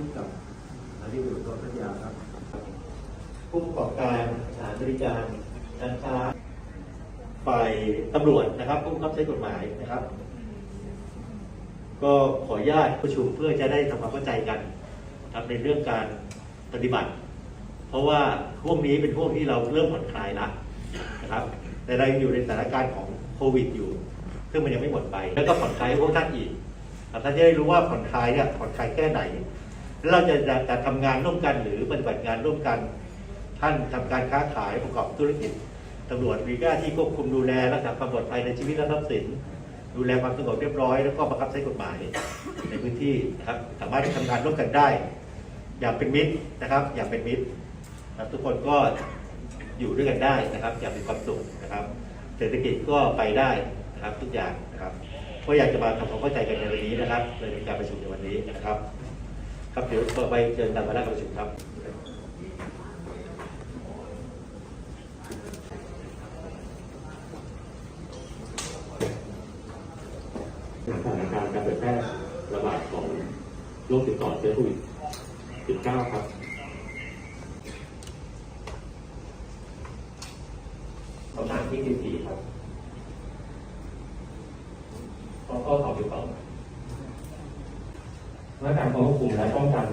ที่กับสถานีตรวจพัทยาครับ ผู้ประกอบการสถานบริการการค้าฝ่ายตำรวจนะครับผู้บังคับใช้กฎหมายนะครับ ก็ขออนุญาตประชุมเพื่อจะได้ทำความเข้าใจกันครับในเรื่องการปฏิบัติ เพราะว่าช่วงนี้เป็นช่วงที่เราเริ่มผ่อนคลายแล้วนะครับ แต่เรายังอยู่ในสถานการณ์ของโควิดอยู่ซึ่งมันยังไม่หมดไป แล้วก็ผ่อนคลายพวกท่านอีกท่านจะได้รู้ว่าผ่อนคลายเนี่ยผ่อนคลายแค่ไหน เราจะจะจะทำงานร่วมกันหรือปฏิบัติงานร่วมกัน ท่านทำการค้าขายประกอบธุรกิจตำรวจมีหน้าที่ควบคุมดูแลรักษาความปลอดภัยในชีวิตและทรัพย์สิน ดูแลความสงบเรียบร้อย แล้วก็บังคับใช้กฎหมาย ในพื้นที่นะครับสามารถทำงานร่วมกันได้ อย่างเป็นมิตรนะครับ อย่างเป็นมิตรนะครับทุกคนก็อยู่ด้วยกันได้นะครับ อย่างมีความสุขนะครับ เศรษฐกิจก็ไปได้นะครับทุกอย่างนะครับก็อยากจะมาทำความเข้าใจกันในวันนี้นะครับเลยมีการประชุมในวันนี้นะครับ ครับเดี๋ยวต่อไปเชิญตามมาหน้าการประชุมครับสถานการณ์การเผยแพร่ระบาดของโรคติดต่อเชื้อโควิด -19 ครับคำถามที่สี่ครับข้อข้อสอบที่สอง มาตรการควบคุมและป้องกัน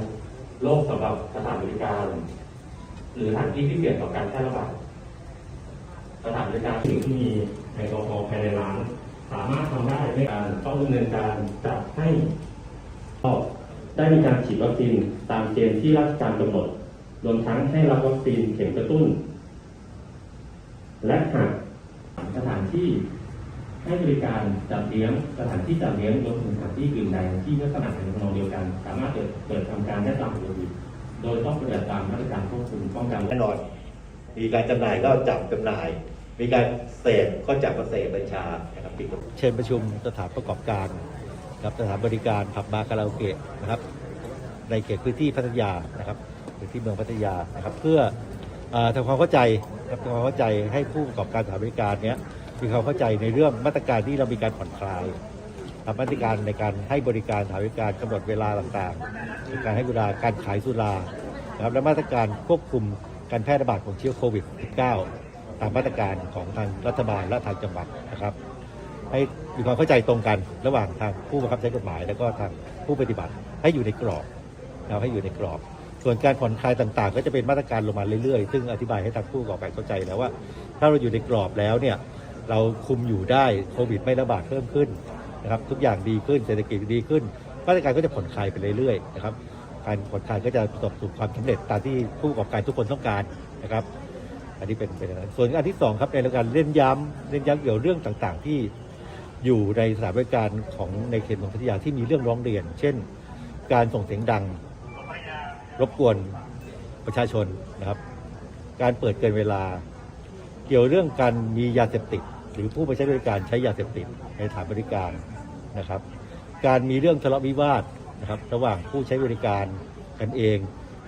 โรคสำหรับสถานบริการ หรือสถานที่ที่เสี่ยงต่อการแพร่ระบาดสถานบริการที่มีแอลกอฮอล์ภายในร้าน สามารถทำได้ด้วยการต้องดำเนินการจัดให้ก็ได้มีการฉีดวัคซีนตามเกณฑ์ที่ราชการกำหนดรวมทั้งให้รับวัคซีนเข็มกระตุ้น และหากสถานที่ ให้บริการจัดเลี้ยงสถานที่จัดเลี้ยงรวมถึงสถานที่อื่นใดที่ลักษณะในทำนองเดียวกัน สามารถเปิดเปิดทำการได้ตามปกติโดยต้องปฏิบัติตามมาตรการควบคุมป้องกันแน่นอน มีการจำหน่ายก็จับจำหน่าย มีการเสพก็จับมาเสพบัญชานะครับปิดเชิญประชุมสถานประกอบการครับสถานบริการผับบาร์คาราโอเกะนะครับ ในเขตพื้นที่พัทยานะครับพื้นที่เมืองพัทยานะครับ เพื่อเออทำความเข้าใจครับทำความเข้าใจให้ผู้ประกอบการสถานบริการเนี้ย มีความเข้าใจในเรื่องมาตรการที่เรามีการผ่อนคลายทำมาตรการในการให้บริการสถานบริการกำหนดเวลาต่างๆในการให้เวลาการขายสุรานะครับและมาตรการควบคุมการแพร่ระบาดของเชื้อโควิด -19 ตามมาตรการของทางรัฐบาลและทางจังหวัดนะครับ ให้มีความเข้าใจตรงกันระหว่างทางผู้บังคับใช้กฎหมาย และก็ทางผู้ปฏิบัติให้อยู่ในกรอบนะครับให้อยู่ในกรอบ ส่วนการผ่อนคลายต่างๆ ก็จะเป็นมาตรการลงมาเรื่อยๆ ซึ่งอธิบายให้ทางผู้ประกอบการเข้าใจแล้วว่า ถ้าเราอยู่ในกรอบแล้วเนี่ย เราคุมอยู่ได้โควิดไม่ระบาดเพิ่มขึ้นนะครับทุกอย่างดีขึ้นเศรษฐกิจดีขึ้นมาตรการก็จะผ่อนคลายไปเรื่อยๆนะครับการผ่อนคลายก็จะประสบสู่ความสำเร็จตามที่ผู้ประกอบการทุกคนต้องการนะครับ อันนี้เป็นเป็นอย่างนั้นส่วนอันที่สองครับในเรื่องการเล่นย้ำเล่นย้ำเกี่ยวเรื่องต่างๆ ที่อยู่ในสถานบริการของในเขตเมืองพัทยาที่มีเรื่องร้องเรียน เช่น การส่งเสียงดัง รบกวนประชาชนนะครับ การเปิดเกินเวลา เกี่ยวเรื่องการมียาเสพติด หรือผู้ไปใช้บริการใช้ยาเสพติดในสถานบริการนะครับ การมีเรื่องทะเลาะวิวาทนะครับ ระหว่างผู้ใช้บริการกันเอง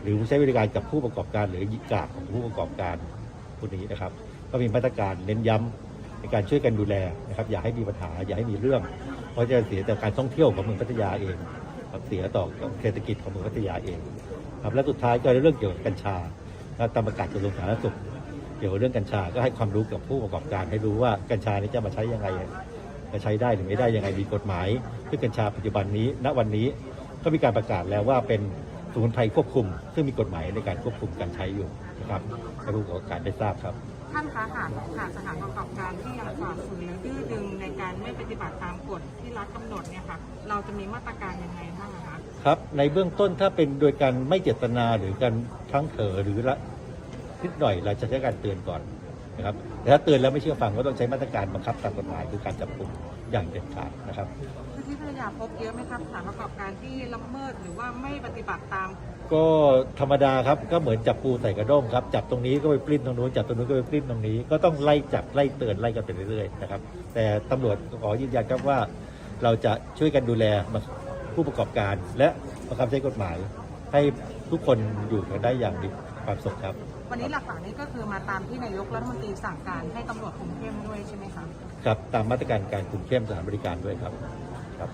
หรือผู้ใช้บริการกับผู้ประกอบการ หรือกาของผู้ประกอบการผู้นี้นะครับ ก็มีมาตรการเน้นย้ำในการช่วยกันดูแลนะครับ อย่าให้มีปัญหาอย่าให้มีเรื่อง เพราะจะเสียต่อการท่องเที่ยวของเมืองพัทยาเองครับเสียต่อเศรษฐกิจของเมืองพัทยาเองครับและสุดท้ายก็เรื่องเกี่ยวกับกัญชานะตับตามประกาศกระทรวงสาธารณสุข เกี่ยวกับเรื่องกัญชาก็ให้ความรู้กับผู้ประกอบการให้รู้ว่ากัญชานี้จะมาใช้ยังไงจะใช้ได้หรือไม่ได้ยังไงมีกฎหมายซึ่งกัญชาปัจจุบันนี้ ณวันนี้ก็มีการประกาศแล้วว่าเป็นสมุนไพรควบคุม ซึ่งมีกฎหมายในการควบคุมการใช้อยู่นะครับให้ผู้ประกอบการได้ทราบครับท่านคะหากหากสถานประกอบการที่ยังฝ่าฝืนหรือดื้อดึงในการไม่ปฏิบัติตามกฎที่รัฐกำหนดเนี่ยค่ะเราจะมีมาตรการยังไงบ้างอะคะครับในเบื้องต้นถ้าเป็นโดยการไม่เจตนาหรือการพลั้งเผลอหรือละ นิดหน่อยเราจะใช้การเตือนก่อนนะครับแต่ถ้าเตือนแล้วไม่เชื่อฟังก็ต้องใช้มาตรการบังคับตามกฎหมายคือการจับกุมอย่างเด็ดขาดนะครับพื้นที่พัทยาพบเยอะไหมครับสถานประกอบการที่ละเมิดหรือว่าไม่ปฏิบัติตาม ก็ธรรมดาครับก็เหมือนจับปูใส่กระด้งครับจับตรงนี้ก็ไปปลิ้นตรงนู้นจับตรงนู้นก็ไปปลิ้นตรงนี้ ก็ต้องไล่จับไล่เตือนไล่กันไปเรื่อยๆนะครับแต่ตำรวจขอยืนยันครับว่า เราจะช่วยกันดูแลผู้ประกอบการ และบังคับใช้กฎหมาย ให้ทุกคนอยู่กันได้อย่างมีความสุขครับ วันนี้หลักๆนี้ก็คือมาตามที่นายกรัฐมนตรีสั่งการให้ตำรวจคุมเข้มด้วยใช่ไหมคะครับ ตามมาตรการการคุมเข้มสถานบริการด้วยครับครับ